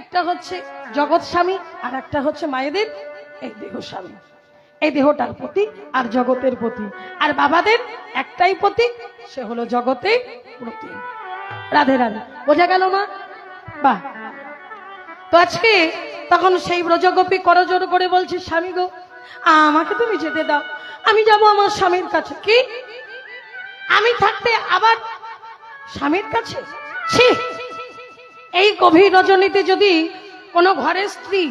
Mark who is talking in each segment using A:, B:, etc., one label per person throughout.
A: একটা হচ্ছে জগৎ স্বামী আর একটা হচ্ছে মায়েদের এই দেহ স্বামী। এই দেহটার প্রতি আর জগতের প্রতি। আর বাবাদের একটাই প্রতি সে হলো জগতের প্রতি। রাধে রাধে। বোঝা গেল মা? বাহ। তো আজকে তখন সেই ব্রজগোপী করজোর করে বলছে, স্বামী গো, আমাকে তুমি যেতে দাও। আমি যাব আমার স্বামীর কাছে। কি? আমি থাকতে আবার স্বামীর কাছে? এই গভীর রজনীতে যদি কোনো ঘরের স্ত্রী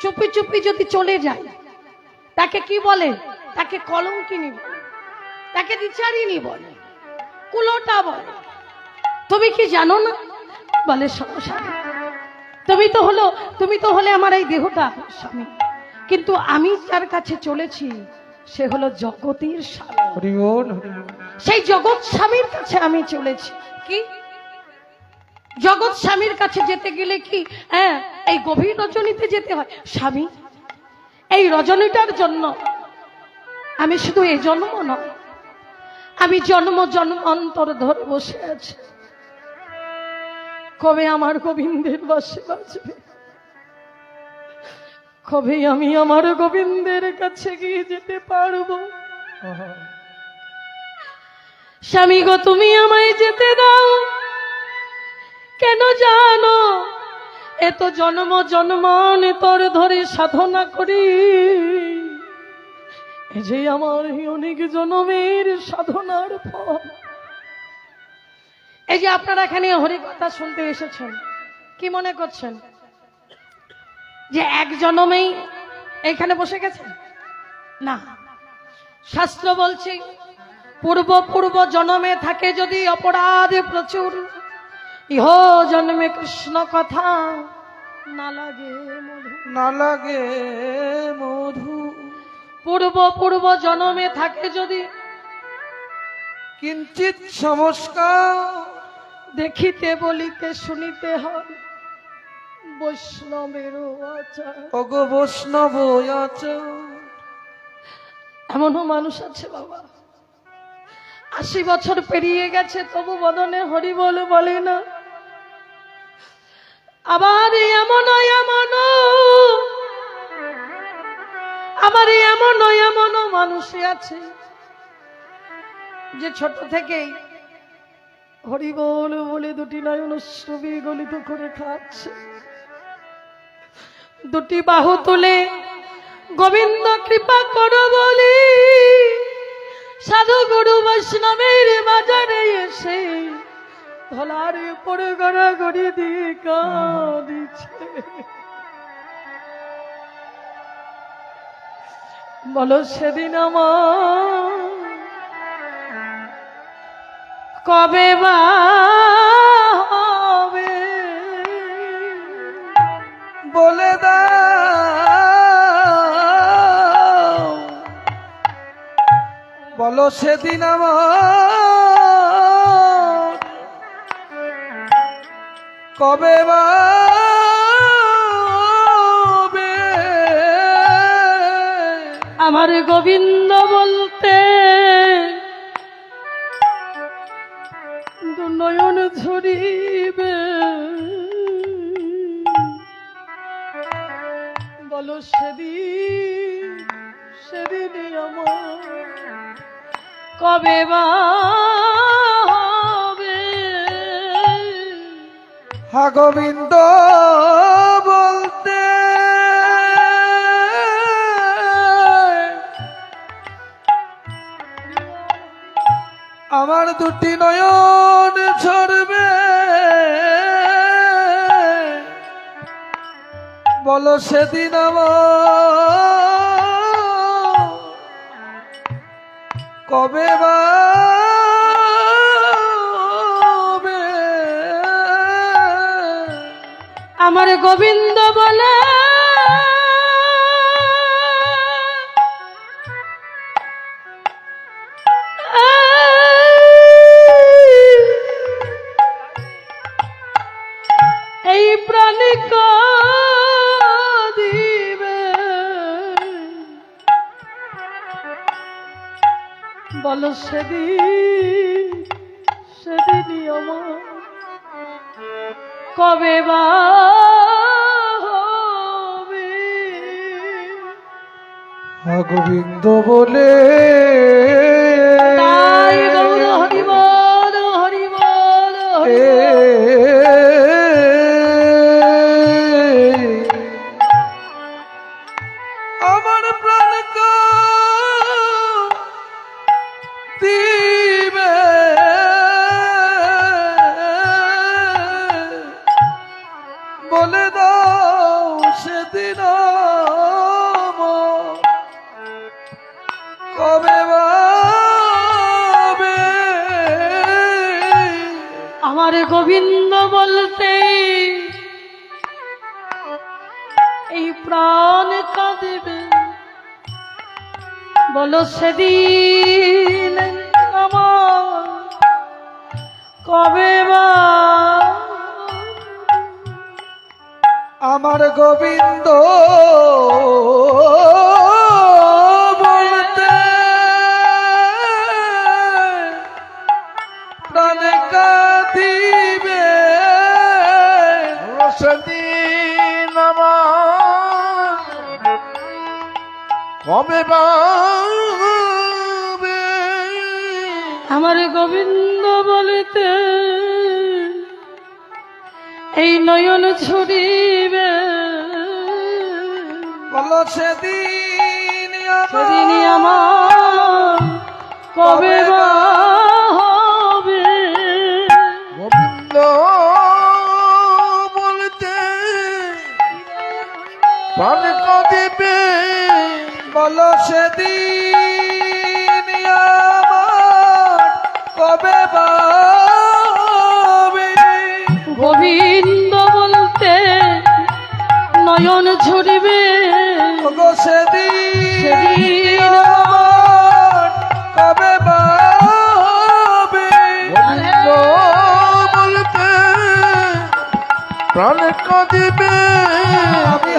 A: চুপি চুপি যদি চলে যায় তাকে কি বলে? তাকে কলঙ্কিনী বলে। তাকে বিচারিনী বলে। কুলোটা বলে। তুমি কি জানো না? বলে স্বামী তুমি তো হলো তুমি তো হলে আমার এই দেহটা স্বামী। কিন্তু আমি যার কাছে চলেছি সে হলো জগতের স্বামী। সেই জগৎ স্বামীর কাছে আমি চলেছি। কি? জগৎ স্বামীর কাছে যেতে গেলে কি হ্যাঁ এই গভীর রজনীতে যেতে হয়? স্বামী এই রজনীটার জন্য। আমি শুধু এই জন্ম নয়, আমি জন্ম জন্মান্তর ধরে বসে আছি। কবে আমার গোবিন্দের বাসে বাঁচবে কবে আমি আমার গোবিন্দের কাছে গিয়ে যেতে পারব? স্বামী গো, তুমি আমায় যেতে দাও। কেন জানো? এত জন্ম জন্মান তোর ধরে সাধনা করি। যে আমার অনেক জন্মের সাধনার ফল। এই যে আপনারা এখানে হরি কথা শুনতে এসেছেন, কি মনে করছেন? যে এক জন্মেই এখানে বসে গেছেন? না। শাস্ত্র বলছে, পূর্ব পূর্ব জন্মে থাকে যদি অপরাধে প্রচুর। ইহ জন্মে কৃষ্ণ কথা। না লাগে মধু।
B: না লাগে মধু।
A: পূর্ব পূর্ব জন্মে থাকে যদি।
B: কিঞ্চিত সংস্কার।
A: দেখিতে বলিতে শুনিতে হয়। বৈষ্ণবের আচার।
B: অগ বৈষ্ণব
A: এমনও মানুষ আছে বাবা। আশি বছর পেরিয়ে গেছে তবু বদনে হরি বলে বলে না। আবার এমন এমন আবার এমন এমন মানুষ আছে যে ছোট থেকেই হরিবল বলে দুটি নয়ন শ্রবি গলিত করে খাচ্ছে। দুটি বাহু তুলে গোবিন্দ কৃপা করো বলি। সাধু গুরু বৈষ্ণবের বাজারে এসে ধলার উপরে গড়াগড়ি দিয়ে কাঁদিছে বলো সেদিন আমার কবে বা
B: বলে দাও। বলো সেদিন আমার কবে?
A: আমার গোবিন্দ বলতে নয়ন ঝরিবে বলো সেদিন আমার কবে বা
B: হা গোবিন্দ বলতে। আমার দুটি নয়ন ঝরবে বলো সেদিন আমার কবে বা
A: আমার গোবিন্দ বলে। এই প্রাণিক দিবে বল সেদিন সেদিনই আমার কবে বা
B: গোবিন্দ বলে। আমার প্রাণ দিবে
A: গোবিন্দ বলতে এই প্রাণ কাঁদবে। বলো সেদিন আমার কবে বা
B: আমার গোবিন্দ
C: পাবে
A: আমার গোবিন্দ বলিতে এই নয়ন ছুড়িবে
B: বলো সেদিন
A: সেদিনই আমার কবে বা
B: আমার কবে
A: গোবিন্দ বলতে নয়ন ঝরিবে।
B: সেদিন কবে বাবে
C: গোবিন্দ বলতে প্রাণ কাঁদিবে।
B: আমি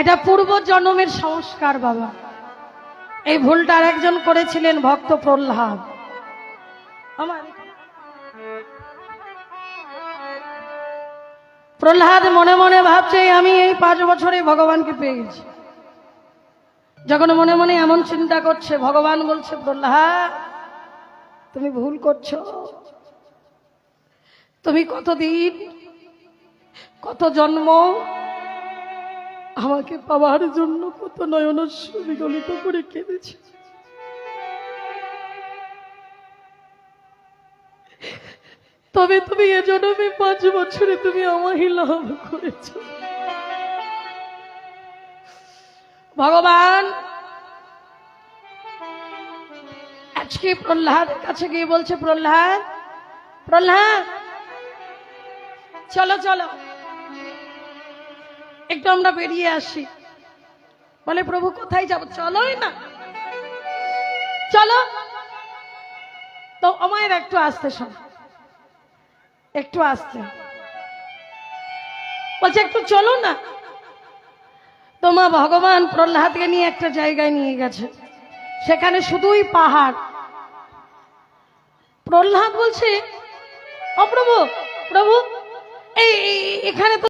A: এটা পূর্ব জন্মের সংস্কার, বাবা। এই ভুলটা আর একজন করেছিলেন ভক্ত প্রহ্লাদ। আমার প্রহ্লাদ মনে মনে ভাবছে, আমি এই পাঁচ বছরে ভগবানকে পেয়ে গেছি। যখন মনে মনে এমন চিন্তা করছে, ভগবান বলছে, প্রহ্লাদ, তুমি ভুল করছ। তুমি কতদিন, কত জন্ম আমাকে পাওয়ার জন্য কত নয়নস্য বিগলিত করে কেঁদেছে? তবে তুমি এ জন্মে পাঁচ বছরে তুমি আমাকে লাভ করেছ। ভগবান, আজকে প্রহ্লাদের কাছে গিয়ে বলছে, প্রহ্লাদ প্রহ্লাদ চলো চলো। একটু আমরা বেরিয়ে আসি। বলে, প্রভু, কোথায় যাব? চলোই না। চলো। তো আমায় একটু আসতে শোন। একটু আসতে। বলছে, একটু চলো না। তোমা ভগবান প্রহ্লাদকে নিয়ে একটা জায়গায় নিয়ে গেছে। সেখানে শুধুই পাহাড়। প্রহ্লাদ বলছে অপ্রভু প্রভু এখানে তো